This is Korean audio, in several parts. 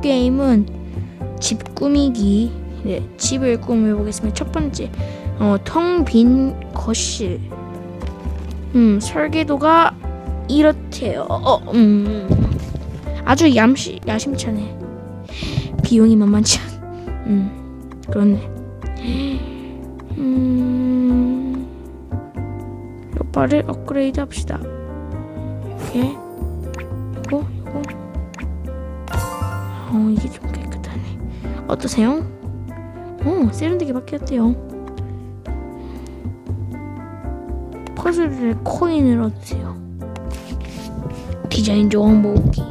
게임은 집 꾸미기. 네, 집을 꾸며보겠습니다. 첫 번째, 어, 텅 빈 거실. 음, 설계도가 이렇대요. 어, 음, 아주 얌시 야심차네. 비용이 만만치 않. 음, 그렇네. 음, 오빠를 업그레이드 합시다. 이렇게, 어, 이게 좀 깨끗하네. 어떠세요? 어, 세련되게 바뀌었대요. 퍼즐에 코인을 얻으세요. 디자인 조항 모으기.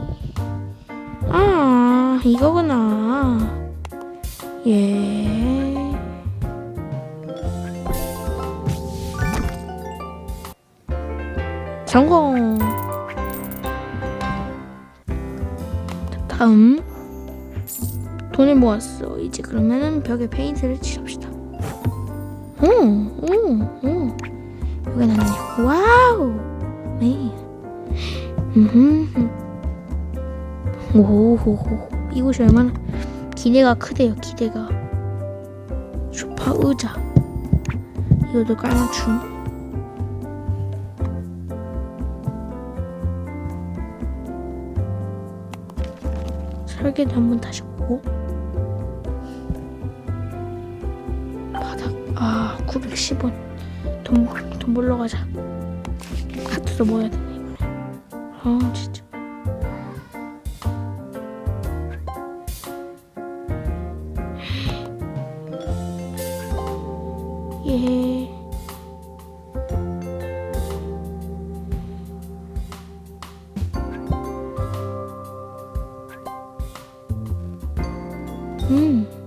아, 이거구나. 예. 성공. 다음. 돈을 모았어. 이제 그러면은 벽에 페인트를 칠합시다. 오, 오, 오. 벽에 났네. 와우. 네. 음. 오호호. 이곳이 얼마나 기대가 크대요. 기대가. 소파 의자. 이것도 깔맞춤. 설계도 한번 다시 보고. 910원. 돈, 돈 벌러 가자. 카트도 모아야 되네 이번에. 아 진짜. 예. 음.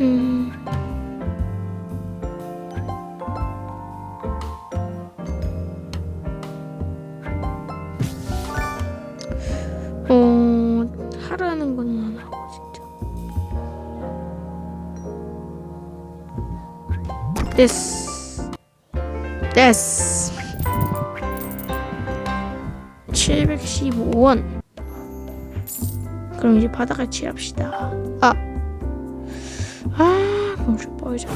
음. 어, 하라는 건 안 하고 진짜. 됐어. 됐어. 715원. 그럼 이제 바닥을 칠합시다. 아. 아, 공주 뻘자.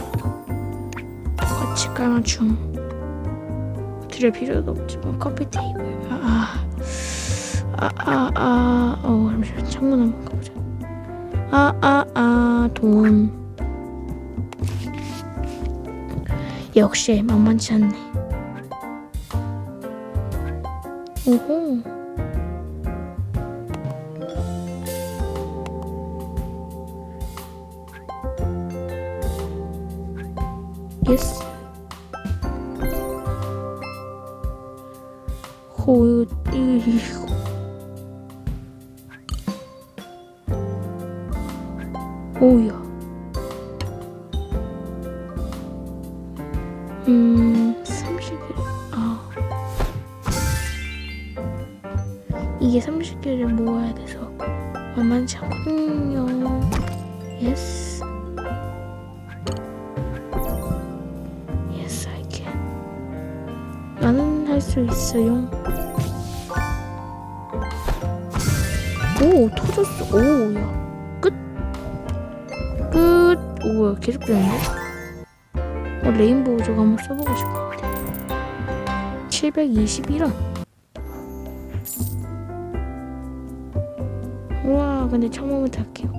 같이 깔맞춤. 드릴 필요도 없지만 커피 테이블. 아, 아, 아, 아, 어, 잠시만 창문 한번 가보자. 아, 아, 아, 돈. 역시 만만치 않네. 오호. 예스. 호, 이거. 오야. 음, 30일. 아. 이게 30개를 모아야 돼서 만만치 않거든요. 예스, 수 있어요. 오, 터졌어. 오, 야. 끝. 끝. 오, 계속 되는데? 어, 레인보우 저거 한번 써보고 싶은데 721원 우와 근데 처음부터 할게요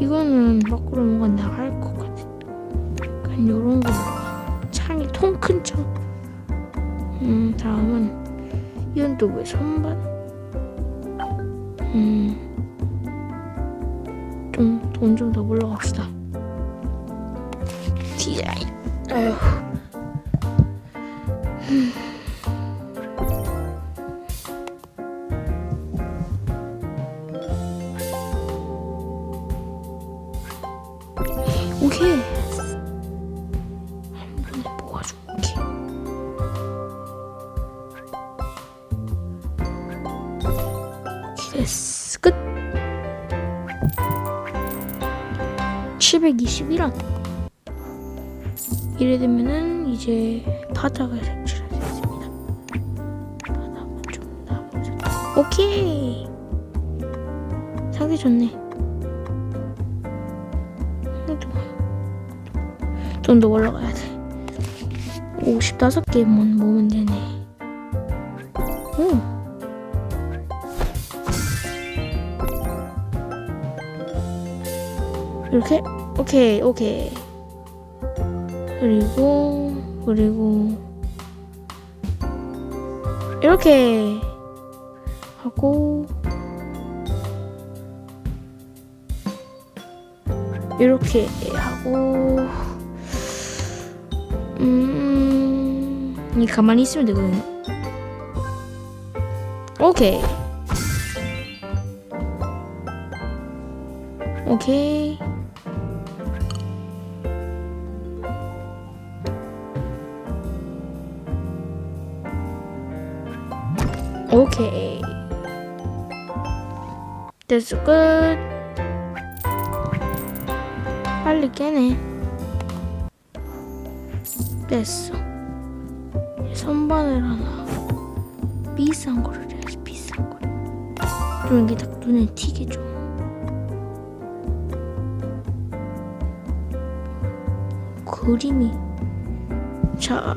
이거는 밖으로 뭔가 나갈 것 같아 약간 요런 거 큰창 음, 다음은 이건 또 왜 선반 음, 좀 돈 좀 더 벌러 갑시다 디자인. 아휴. 오 됐어 끝. 721원. 이래 되면은 이제 바닥을 색칠할 수 있습니다. 바닥은 좀 나머지 오케이. 상태 좋네. 좀 더 올라가야 돼. 55개만 모으면 되네. 오 이렇게 오케이 오케이 그리고 그리고 이렇게 하고 이렇게 하고 음, 이 가만히 있으면 되거든요. 오케이. 오케이. 오케이. 됐어, 끝. 빨리 깨네. 됐어. 선반을 하나. 비싼 거를 해야지, 비싼 거를. 좀 이게 딱 눈에 튀게 좀. 그림이. 자.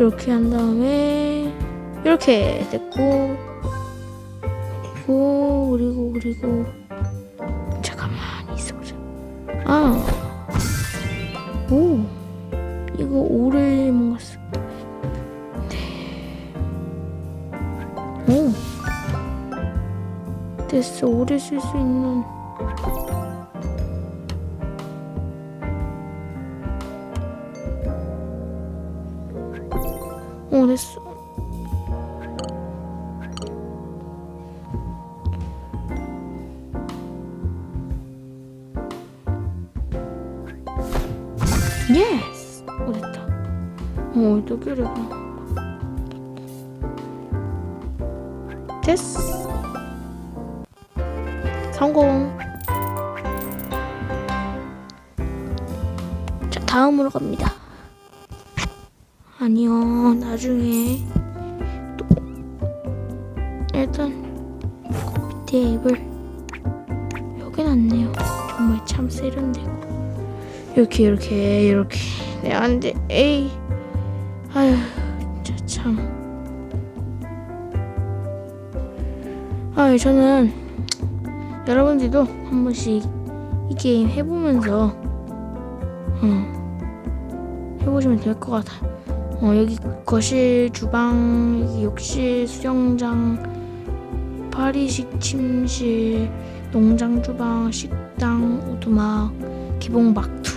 이렇게 한 다음에 이렇게 됐고 그리고 그리고 그리고 잠깐만 있어보자 아 오, 이거 오를 뭔가 쓰... 오. 됐어. 오래 쓸수 있는. 오, 됐어. 예스! 오, 됐다. 어, 또 끼려구나. 됐어. 성공. 자, 다음으로 갑니다. 아니요, 나중에 또 일단 커피 테이블 여기 놨네요. 정말 참 세련되고 이렇게 이렇게 이렇게 네 안돼 에이 아휴 참. 아, 저는 여러분들도 한 번씩 이 게임 해보면서 어, 해보시면 될 것 같아. 어, 여기 거실, 주방, 욕실, 수영장, 파리식 침실, 농장 주방, 식당, 오두막, 기본 막투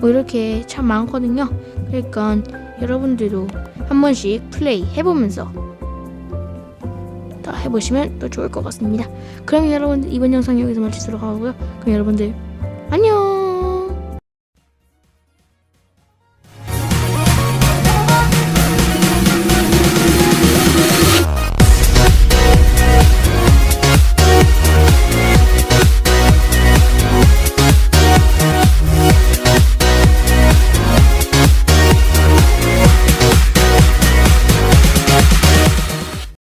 뭐 이렇게 참 많거든요. 그러니까 여러분들도 한 번씩 플레이 해보면서 다 해보시면 또 좋을 것 같습니다. 그럼 여러분들 이번 영상 여기서 마치도록 하고요. 그럼 여러분들